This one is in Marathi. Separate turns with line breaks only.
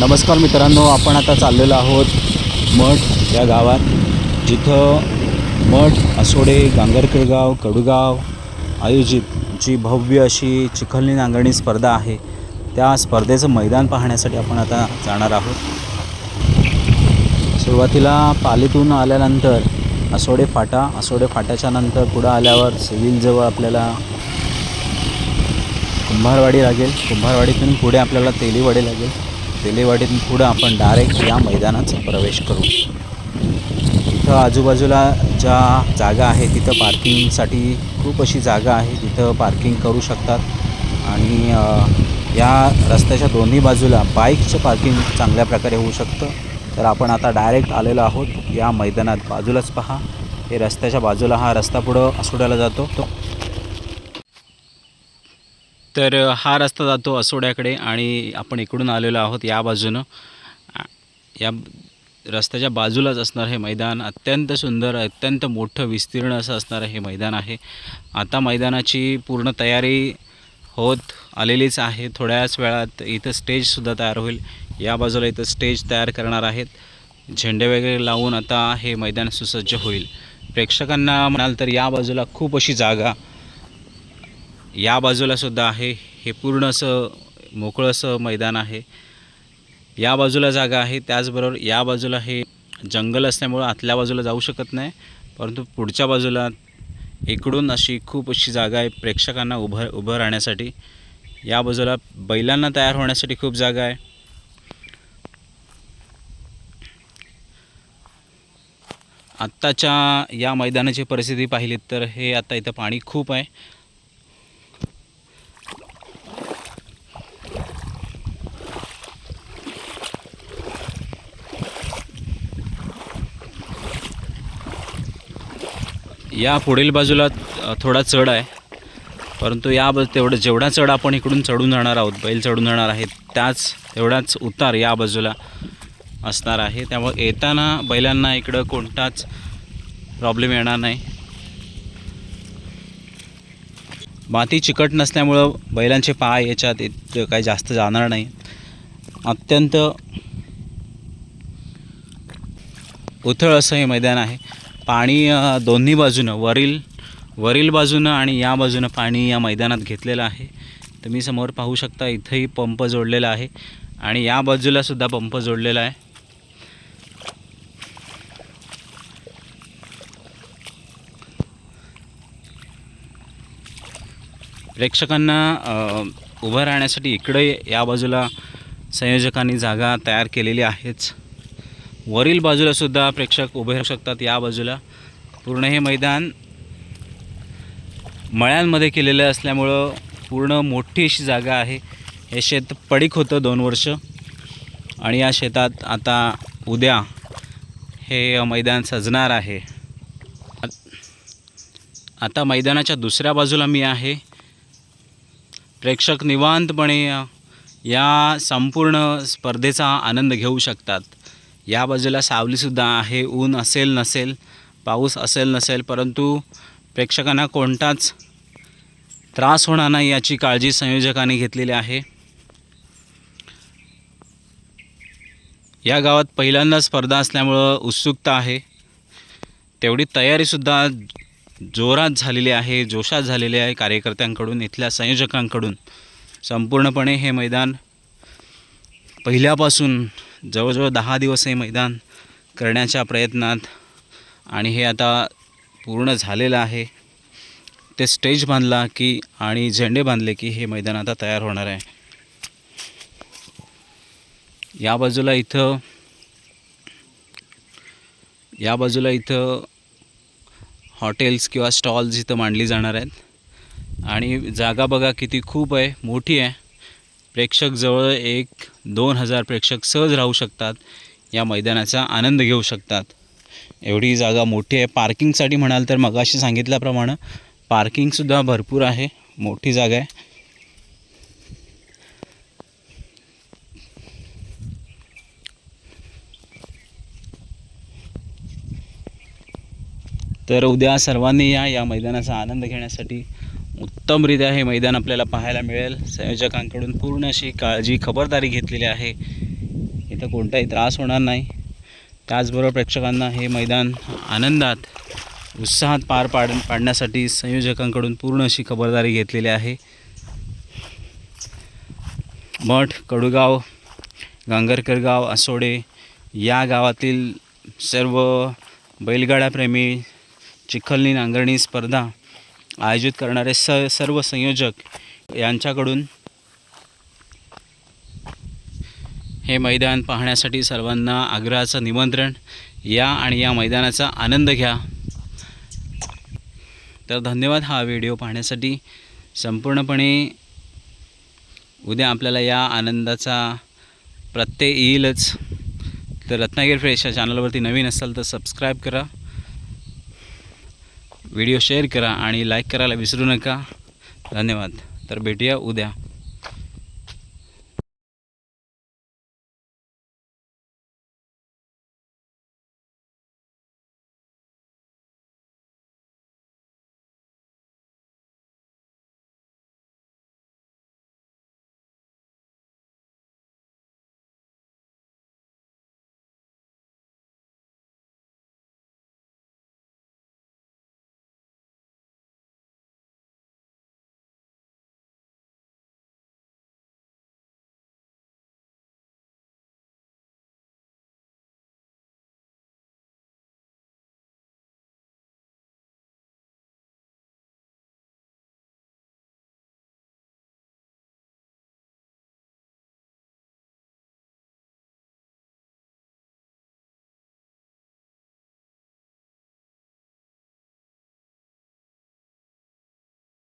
नमस्कार मित्रांनो आपण आता चाललेलो आहोत मठ या गावात. जिथं मठ असोडे गांगरखेळगाव कडुगाव आयोजित जी भव्य अशी चिखलनी नांगरणी स्पर्धा आहे त्या स्पर्धेचं मैदान पाहण्यासाठी आपण आता जाणार आहोत. सुरुवातीला पालीतून आल्यानंतर असोडे फाटा असोडे फाट्याच्या नंतर पुढं आल्यावर सिव्हिलजवळ आपल्याला कुंभारवाडी लागेल. कुंभारवाडीतून पुढे आपल्याला तेलीवाडी लागेल. तेलीवाडीतून पुढं आपण डायरेक्ट या मैदानात प्रवेश करू. इथं आजूबाजूला ज्या जागा आहे तिथं पार्किंगसाठी खूप अशी जागा आहे तिथं पार्किंग करू शकतात. आणि या रस्त्याच्या दोन्ही बाजूला बाईकचं पार्किंग चांगल्या प्रकारे होऊ शकतं. तर आपण आता डायरेक्ट आलेलो आहोत या मैदानात. बाजूलाच पहा. हे रस्त्याच्या बाजूला हा रस्ता पुढं असोड्याला जातो. तो तर हा रस्ता जातो असोड्याकडे आणि आपण इकडून आलेलो आहोत या बाजूनं. या रस्त्याच्या बाजूलाच असणार हे मैदान. अत्यंत सुंदर अत्यंत मोठं विस्तीर्ण असं असणारं हे मैदान आहे. आता मैदानाची पूर्ण तयारी होत आलेलीच आहे. थोड्याच वेळात इथं स्टेजसुद्धा तयार होईल. या बाजूला इथं स्टेज तयार करणार आहेत. झेंडे वगैरे लावून आता हे मैदान सुसज्ज होईल. प्रेक्षकांना म्हणाल तर या बाजूला खूप अशी जागा या बाजूला सुद्धा आहे. हे पूर्ण असं मोकळं असं मैदान आहे. या बाजूला जागा आहे. त्याचबरोबर या बाजूला हे जंगल असल्यामुळं आतल्या बाजूला जाऊ शकत नाही. परंतु पुढच्या बाजूला इकडून अशी खूप अशी जागा आहे प्रेक्षकांना उभं उभं राहण्यासाठी. या बाजूला बैलांना तयार होण्यासाठी खूप जागा आहे. आत्ताच्या या मैदानाची परिस्थिती पाहिली तर हे आता इथं पाणी खूप आहे. या पुढील बाजूला थोडा चढ आहे. परंतु या बाजू तेवढं जेवढा चढ आपण इकडून चढून जाणार आहोत बैल चढून जाणार आहेत त्याच तेवढाच उतार या बाजूला असणार आहे. त्यामुळे येताना बैलांना इकडं कोणताच प्रॉब्लेम येणार नाही. माती चिकट नसल्यामुळं बैलांचे पाय याच्यात काही जास्त जाणार नाही. अत्यंत उथळ असं हे मैदान आहे. पाणी दोन्ही बाजूनं वरील वरील बाजूनं आणि या बाजूनं पाणी या मैदानात घेतलेलं आहे. तुम्ही समोर पाहू शकता इथंही पंप जोडलेला आहे आणि या बाजूला सुद्धा पंप जोडलेला आहे. प्रेक्षकांना उभं राहण्यासाठी इकडे या बाजूला संयोजकांनी जागा तयार केलेली आहेच. वरील बाजूलासुद्धा प्रेक्षक उभे राहू शकतात या बाजूला. पूर्ण हे मैदान मळ्यांमध्ये केलेलं असल्यामुळं पूर्ण मोठी अशी जागा आहे. हे शेत पडीक होतं दोन वर्ष. आणि या शेतात आता उद्या हे मैदान सजणार आहे. आता मैदानाच्या दुसऱ्या बाजूला मी आहे. प्रेक्षक निवांतपणे या संपूर्ण स्पर्धेचा आनंद घेऊ शकतात. या बाजूला सावलीसुद्धा आहे. ऊन असेल नसेल पाऊस असेल नसेल परंतु प्रेक्षकांना कोणताच त्रास होणार नाही याची काळजी संयोजकांनी घेतलेली आहे. या गावात पहिल्यांदा स्पर्धा असल्यामुळं उत्सुकता आहे. तेवढी तयारीसुद्धा जोरात झालेली आहे जोशात झालेली आहे कार्यकर्त्यांकडून इथल्या संयोजकांकडून. संपूर्णपणे हे मैदान पहिल्यापासून जवळजवळ दहा दिवस हे मैदान करण्याच्या प्रयत्नात आणि हे आता पूर्ण झालेलं आहे. ते स्टेज बांधला की आणि झेंडे बांधले की हे मैदान आता तयार होणार आहे. या बाजूला इथं या बाजूला इथं हॉटेल्स किंवा स्टॉल्स इथं मांडली जाणार आहेत. आणि जागा बघा किती खूप आहे मोठी आहे. प्रेक्षक जवळ एक दोन हजार प्रेक्षक सहज राहू शकतात या मैदानाचा आनंद घेऊ शकतात. एवढी जागा मोठी आहे. पार्किंगसाठी म्हणाल तर मगाशी सांगितल्याप्रमाणे पार्किंगसुद्धा भरपूर आहे. मोठी जागा आहे. तर उद्या सर्वांनी या या मैदानाचा आनंद घेण्यासाठी उत्तमरित्या हे मैदान आपल्याला पाहायला मिळेल. संयोजकांकडून पूर्ण अशी काळजी खबरदारी घेतलेली आहे. इथं कोणताही त्रास होणार नाही. त्याचबरोबर प्रेक्षकांना हे मैदान आनंदात उत्साहात पार पाड पाडण्यासाठी संयोजकांकडून पूर्ण अशी खबरदारी घेतलेली आहे. मठ कडुगाव गांगरकर गाव असोडे या गावातील सर्व बैलगाड्याप्रेमी चिखलनी नांगरणी स्पर्धा आयोजित करणारे स सर्व संयोजक यांच्याकडून हे मैदान पाहण्यासाठी सर्वांना आग्रहाचं निमंत्रण. या आणि या मैदानाचा आनंद घ्या. तर धन्यवाद हा व्हिडिओ पाहण्यासाठी. संपूर्णपणे उद्या आपल्याला या आनंदाचा प्रत्यय येईलच. तर रत्नागिरी फ्रेश या चॅनलवरती नवीन असाल तर सबस्क्राईब करा. व्हिडिओ शेअर करा आणि लाईक करायला विसरू नका. धन्यवाद. तर भेटूया उद्या.